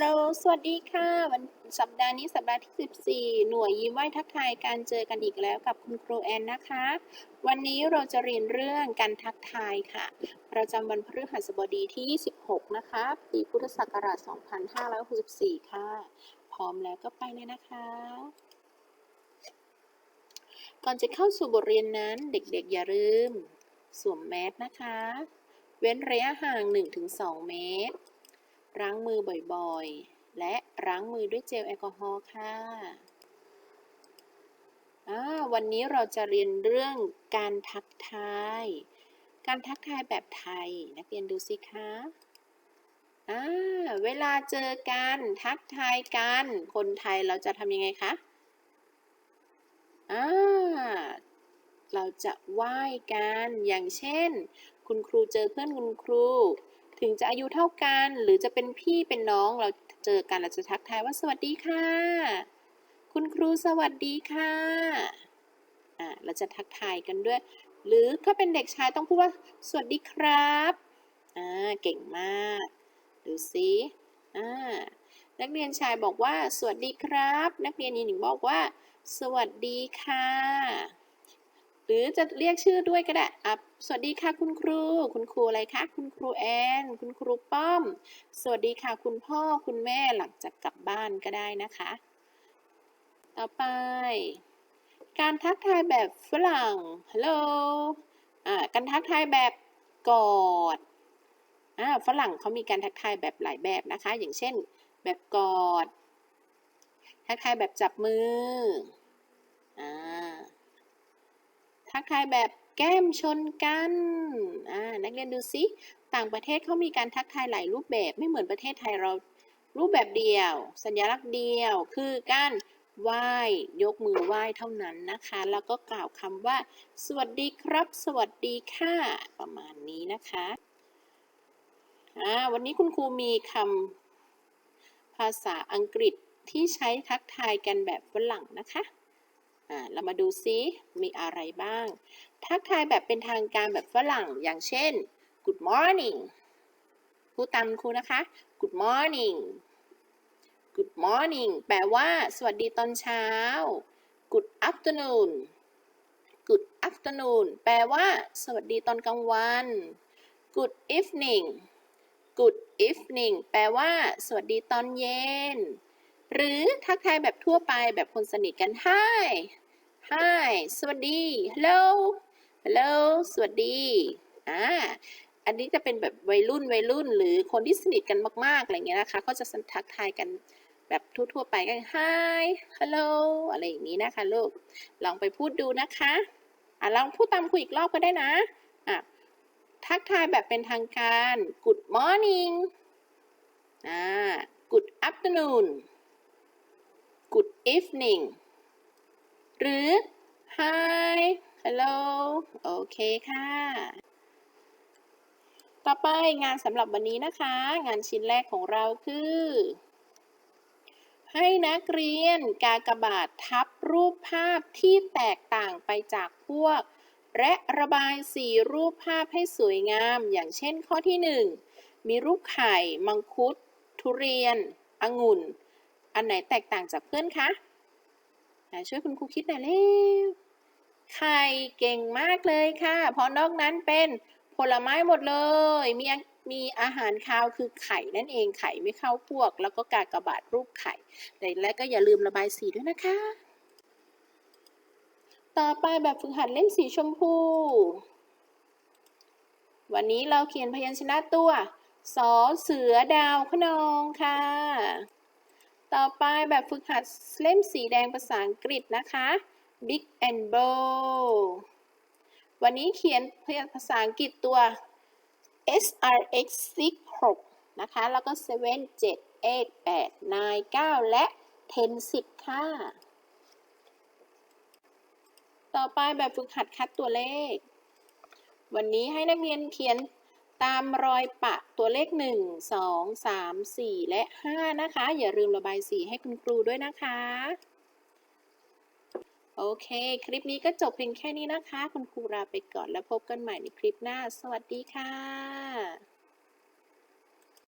ลโหลสวัสดีค่ะ วันสัปดาห์นี้สัปดาห์ที่ 14 หน่วยยิ้มไหวทักทายการเจอกันอีกแล้วกับคุณครูแอนนะคะ วันนี้เราจะเรียนเรื่องการทักทายค่ะ ประจำวันพฤหัสบดีที่ 26 นะคะ ปีพุทธศักราช 2564 ค่ะ พร้อมแล้วก็ไปเลยนะคะ ก่อนจะเข้าสู่บทเรียนนั้นเด็กๆ อย่าลืม สวมแมสนะคะ เว้นระยะห่าง 1-2 เมตร ล้างมือบ่อยๆ และล้างมือด้วยเจลแอลกอฮอล์ค่ะวันนี้เราจะเรียนเรื่องการทักทาย การทักทายแบบไทย นักเรียนดูสิคะเวลาเจอกัน ทักทายกัน คนไทยเราจะทำยังไงคะเราจะไหว้กัน อย่างเช่น คุณครูเจอเพื่อนคุณครู ถึงจะอายุเท่ากัน หรือจะเป็นพี่เป็นน้องเราเจอกันเราจะทักทายว่าสวัสดีค่ะ คุณครูสวัสดีค่ะอ่าเราจะทักทายกันด้วย หรือถ้าเป็นเด็กชายต้องพูดว่าสวัสดีครับอ่าเก่งมาก ดูสิอ่านักเรียนชายบอกว่า สวัสดีครับ นักเรียนหญิงบอกว่า สวัสดีค่ะ หรือจะเรียกชื่อด้วยก็ได้อะสวัสดีค่ะคุณครู คุณครูอะไรคะ คุณครูแอน คุณครูป้อม สวัสดีค่ะคุณพ่อคุณแม่หลังจากกลับบ้านก็ได้นะคะ ต่อไป การทักทายแบบฝรั่ง ฮัลโหลอ่าการทักทายแบบกอดอ่าฝรั่งเขามีการทักทายแบบหลายแบบนะคะ อย่างเช่น แบบกอด ทักทายแบบจับมือ อ่า ทักทายแบบแก้มชนกันอ่านักเรียนดูสิต่างประเทศเขามีการทักทายหลายรูปแบบไม่เหมือนประเทศไทยเรารูปแบบเดียว สัญลักษณ์เดียว คือการไหว้ยกมือไหว้เท่านั้นนะคะ แล้วก็กล่าวคำว่า สวัสดีครับ สวัสดีค่ะ ประมาณนี้นะคะอ่าวันนี้คุณครูมีคำภาษาอังกฤษที่ใช้ทักทายกันแบบฝรั่งนะคะ อ่าเรามาดูซิมีอะไรบ้าง ทักทายแบบเป็นทางการแบบฝรั่งอย่างเช่น good morning พูดตามครูนะคะ good morning good morning แปลว่า สวัสดีตอนเช้า good afternoon good afternoon แปลว่า สวัสดีตอนกลางวัน good evening good evening แปลว่า สวัสดีตอนเย็น หรือทักทายแบบทั่วไปแบบคนสนิทกัน hi hi สวัสดี hello hello สวัสดี อ่า อันนี้จะเป็นแบบวัยรุ่นวัยรุ่น หรือคนที่สนิทกันมากๆ อะไรเงี้ยนะคะเขาจะทักทายกันแบบทั่วๆไปกัน hi hello อะไรอย่างนี้นะคะลูก ลองไปพูดดูนะคะ อะลองพูดตามคุยอีกรอบก็ได้นะ อะ ทักทายแบบเป็นทางการ good morning อ่า good afternoon good evening หรือ hi hello โอเคค่ะ ต่อไปงานสำหรับวันนี้นะคะ งานชิ้นแรกของเราคือ ให้นักเรียนกากบาททับรูปภาพที่แตกต่างไปจากพวก และระบายสีรูปภาพให้สวยงาม อย่างเช่นข้อที่ 1 มีรูปไข่ มังคุด ทุเรียน องุ่น อันไหนแตกต่างจากเพื่อนคะช่วยคุณครูคิดหน่อยเร็วไข่เก่งมากเลยค่ะ เพราะนอกนั้นเป็นผลไม้หมดเลย มีมีอาหารคาวคือไข่นั่นเองไข่ไม่เข้าพวก แล้วก็กากบาทรูปไข่และก็อย่าลืมระบายสีด้วยนะคะ ต่อไปแบบฝึกหัดเล่นสีชมพู วันนี้เราเขียนพยัญชนะตัวสอเสือดาวขนองค่ะ ต่อไปแบบฝึกหัดเล่มสีแดงภาษาอังกฤษนะคะ Big and Bold วันนี้เขียนภาษาอังกฤษตัว SRX 6นะคะ แล้วก็ 7 7 8 8 9 9 และ 10 10 ค่ะ ต่อไปแบบฝึกหัดคัดตัวเลข วันนี้ให้นักเรียนเขียน ตามรอยปะตัวเลข 1 2 3 4 และ 5 นะคะ อย่าลืมระบายสีให้คุณครูด้วยนะคะ โอเค คลิปนี้ก็จบเพียงแค่นี้นะคะ คุณครูลาไปก่อนแล้วพบกันใหม่ในคลิปหน้า สวัสดีค่ะ